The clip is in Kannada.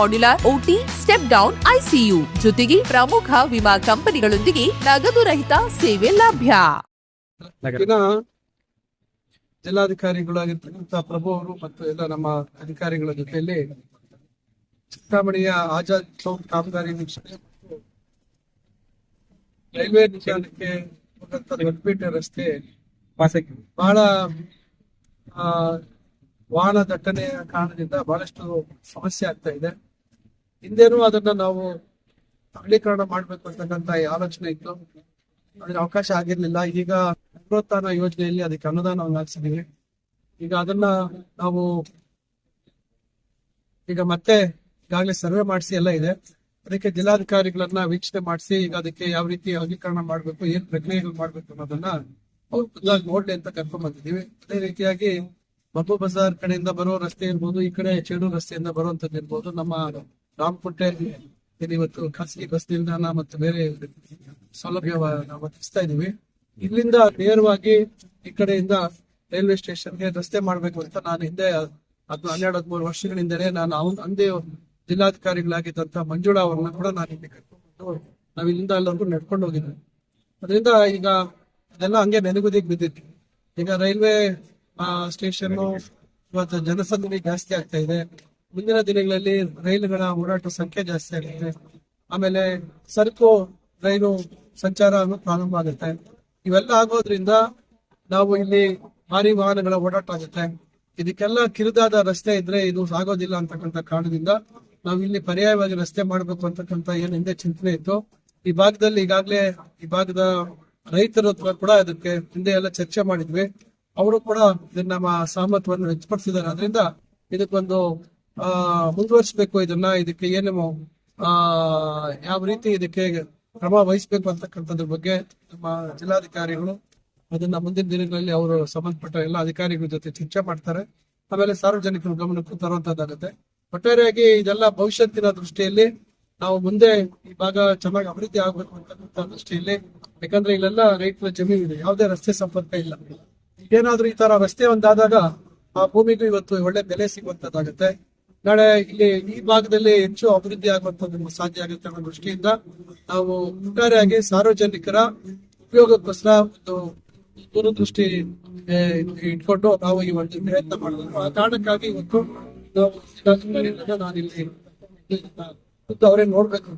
modular OT step down ICU ಜೊತೆಗೆ ಪ್ರಮುಖ ವಿಮಾ ಕಂಪನಿಗಳೊಂದಿಗೆ ನಗದು ರಹಿತ ಸೇವೆ ಲಭ್ಯ. ಜಿಲ್ಲಾಧಿಕಾರಿಗಳಾಗಿರ್ತಕ್ಕಂಥ ಪ್ರಭು ಅವರು ಮತ್ತು ಎಲ್ಲ ನಮ್ಮ ಅಧಿಕಾರಿಗಳ ಜೊತೆಯಲ್ಲಿ ಚಿಂತಾಮಣಿಯ ಆಜಾದ್ ಚೌಕ್ ಕಾಮಗಾರಿ ವೀಕ್ಷಣೆ ರೈಲ್ವೆ ನಿಲ್ದಾಣಕ್ಕೆ ದೊಡ್ಡಪೇಟೆ ರಸ್ತೆ ಬಹಳ ಆ, ವಾಹನ ದಟ್ಟಣೆಯ ಕಾರಣದಿಂದ ಬಹಳಷ್ಟು ಸಮಸ್ಯೆ ಆಗ್ತಾ ಇದೆ. ಹಿಂದೆನೂ ಅದನ್ನ ನಾವು ಅಗಲೀಕರಣ ಮಾಡ್ಬೇಕು ಅಂತಕ್ಕಂತ ಆಲೋಚನೆ ಇತ್ತು. ಅದ್ರ ಅವಕಾಶ ಆಗಿರ್ಲಿಲ್ಲ. ಈಗ ಪುನರುತ್ಥಾನ ಯೋಜನೆಯಲ್ಲಿ ಅದಕ್ಕೆ ಅನುದಾನವನ್ನು ಹಾಕ್ಸಿದೀವಿ ಈಗ ಅದನ್ನ ನಾವು ಈಗ ಮತ್ತೆ ಈಗಾಗಲೇ ಸರ್ವೆ ಮಾಡಿಸಿ ಎಲ್ಲ ಇದೆ. ಅದಕ್ಕೆ ಜಿಲ್ಲಾಧಿಕಾರಿಗಳನ್ನ ವೀಕ್ಷಣೆ ಮಾಡಿಸಿ ಈಗ ಅದಕ್ಕೆ ಯಾವ ರೀತಿ ಅಗಲೀಕರಣ ಮಾಡ್ಬೇಕು, ಏನ್ ಪ್ರಕ್ರಿಯೆಗಳು ಮಾಡ್ಬೇಕು ಅನ್ನೋದನ್ನ ಅವ್ರು ಖುದ್ದಾಗಿ ನೋಡ್ಲಿ ಅಂತ ಕರ್ಕೊಂಡ್ ಬಂದಿದೀವಿ ಅದೇ ರೀತಿಯಾಗಿ ಮಬ್ಬು ಬಜಾರ್ ಕಡೆಯಿಂದ ಬರೋ ರಸ್ತೆ ಇರ್ಬೋದು, ಈ ಕಡೆ ಚೇಡೂರು ರಸ್ತೆಯಿಂದ ಬರುವಂತದ್ದು ಇರ್ಬೋದು, ನಮ್ಮ ರಾಮಪುಟ್ಟೆ ಇಲ್ಲಿ ಇವತ್ತು ಖಾಸಗಿ ಬಸ್ ನಿಲ್ದಾಣ ಮತ್ತು ಬೇರೆ ಸೌಲಭ್ಯ ನಾವು ಒದಗಿಸ್ತಾ ಇದೀವಿ ಇಲ್ಲಿಂದ ನೇರವಾಗಿ ಈ ಕಡೆಯಿಂದ ರೈಲ್ವೆ ಸ್ಟೇಷನ್ಗೆ ರಸ್ತೆ ಮಾಡ್ಬೇಕು ಅಂತ ನಾನು ಹಿಂದೆ ಅದು ಹನ್ನೆರಡು ಹದಿಮೂರು ವರ್ಷಗಳಿಂದಲೇ ನಾನು ಅವ್ನ ಅಂದೇ ಜಿಲ್ಲಾಧಿಕಾರಿಗಳಾಗಿದ್ದಂತ ಮಂಜುಳಾ ಅವ್ರನ್ನ ಕೂಡ ನಾನು ಇಲ್ಲಿ ಕರ್ಕೊಂಡು ನಾವ್ ಇಲ್ಲಿಂದ ಅಲ್ಲವರೆಗೂ ನಡ್ಕೊಂಡು ಹೋಗಿದ್ವಿ. ಅದರಿಂದ ಈಗ ಅದೆಲ್ಲ ಹಂಗೆ ನೆನಗುದಿಗೆ ಬಿದ್ದಿತ್ತು. ಈಗ ರೈಲ್ವೆ ಸ್ಟೇಷನ್ ಇವತ್ತು ಜನಸಂದಣಿ ಜಾಸ್ತಿ ಆಗ್ತಾ ಇದೆ. ಮುಂದಿನ ದಿನಗಳಲ್ಲಿ ರೈಲುಗಳ ಓಡಾಟ ಸಂಖ್ಯೆ ಜಾಸ್ತಿ ಆಗುತ್ತೆ. ಆಮೇಲೆ ಸರಕು, ರೈಲು ಸಂಚಾರ ಪ್ರಾರಂಭ ಆಗುತ್ತೆ. ಇವೆಲ್ಲ ಆಗೋದ್ರಿಂದ ನಾವು ಇಲ್ಲಿ ಭಾರಿ ವಾಹನಗಳ ಓಡಾಟ ಆಗುತ್ತೆ. ಇದಕ್ಕೆಲ್ಲ ಕಿರಿದಾದ ರಸ್ತೆ ಇದ್ರೆ ಇದು ಆಗೋದಿಲ್ಲ ಅಂತಕ್ಕಂಥ ಕಾರಣದಿಂದ ನಾವು ಇಲ್ಲಿ ಪರ್ಯಾಯವಾಗಿ ರಸ್ತೆ ಮಾಡಬೇಕು ಅಂತಕ್ಕಂಥ ಏನ್ ಹಿಂದೆ ಚಿಂತನೆ ಇತ್ತು. ಈ ಭಾಗದಲ್ಲಿ ಈಗಾಗಲೇ ಈ ಭಾಗದ ರೈತರು ಕೂಡ ಅದಕ್ಕೆ ಹಿಂದೆ ಎಲ್ಲ ಚರ್ಚೆ ಮಾಡಿದ್ವಿ. ಅವರು ಕೂಡ ನಮ್ಮ ಸಹಮತವನ್ನು ವ್ಯಕ್ತಪಡಿಸಿದ್ದಾರೆ. ಅದರಿಂದ ಇದಕ್ಕೊಂದು ಮುಂದುವರಿಸಬೇಕು ಇದನ್ನ. ಇದಕ್ಕೆ ಏನು ಆ, ಯಾವ ರೀತಿ ಇದಕ್ಕೆ ಕ್ರಮ ವಹಿಸಬೇಕು ಅಂತಕ್ಕಂಥದ್ರ ಬಗ್ಗೆ ನಮ್ಮ ಜಿಲ್ಲಾಧಿಕಾರಿಗಳು ಅದನ್ನ ಮುಂದಿನ ದಿನಗಳಲ್ಲಿ ಅವರು ಸಂಬಂಧಪಟ್ಟ ಎಲ್ಲ ಅಧಿಕಾರಿಗಳ ಜೊತೆ ಚರ್ಚೆ ಮಾಡ್ತಾರೆ. ಆಮೇಲೆ ಸಾರ್ವಜನಿಕರ ಗಮನಕ್ಕೂ ತರುವಂತದ್ದಾಗುತ್ತೆ. ಒಟ್ಟಾರೆಯಾಗಿ ಇದೆಲ್ಲ ಭವಿಷ್ಯತ್ತಿನ ದೃಷ್ಟಿಯಲ್ಲಿ ನಾವು ಮುಂದೆ ಈ ಭಾಗ ಚೆನ್ನಾಗಿ ಅಭಿವೃದ್ಧಿ ಆಗ್ಬೇಕು ಅಂತಕ್ಕಂಥ ದೃಷ್ಟಿಯಲ್ಲಿ, ಯಾಕಂದ್ರೆ ಇಲ್ಲೆಲ್ಲ ರೈತರ ಜಮೀನು ಇದೆ. ಯಾವುದೇ ರಸ್ತೆ ಸಂಪರ್ಕ ಇಲ್ಲ. ಏನಾದ್ರೂ ಈ ತರ ರಸ್ತೆ ಒಂದಾದಾಗ ಆ ಭೂಮಿಗೂ ಇವತ್ತು ಒಳ್ಳೆ ಬೆಲೆ ಸಿಗುವಂತದ್ದಾಗುತ್ತೆ. ನಾಳೆ ಇಲ್ಲಿ ಈ ಭಾಗದಲ್ಲಿ ಹೆಚ್ಚು ಅಭಿವೃದ್ಧಿ ಆಗುವಂತದ್ದು ಸಾಧ್ಯ ಆಗುತ್ತೆ ಅನ್ನೋ ದೃಷ್ಟಿಯಿಂದ ನಾವು ಒಟ್ಟಾರೆಯಾಗಿ ಸಾರ್ವಜನಿಕರ ಉಪಯೋಗಕ್ಕೋಸ್ಕರ ಒಂದು ದೂರದೃಷ್ಟಿ ಇಟ್ಕೊಂಡು ನಾವು ಈ ಒಂದು ಪ್ರಯತ್ನ ಮಾಡಿದ್ರು ಆ ಕಾರಣಕ್ಕಾಗಿ ಇವತ್ತು ನಾವು ನಾನಿಲ್ಲಿ ಅವರೇ ನೋಡ್ಬೇಕು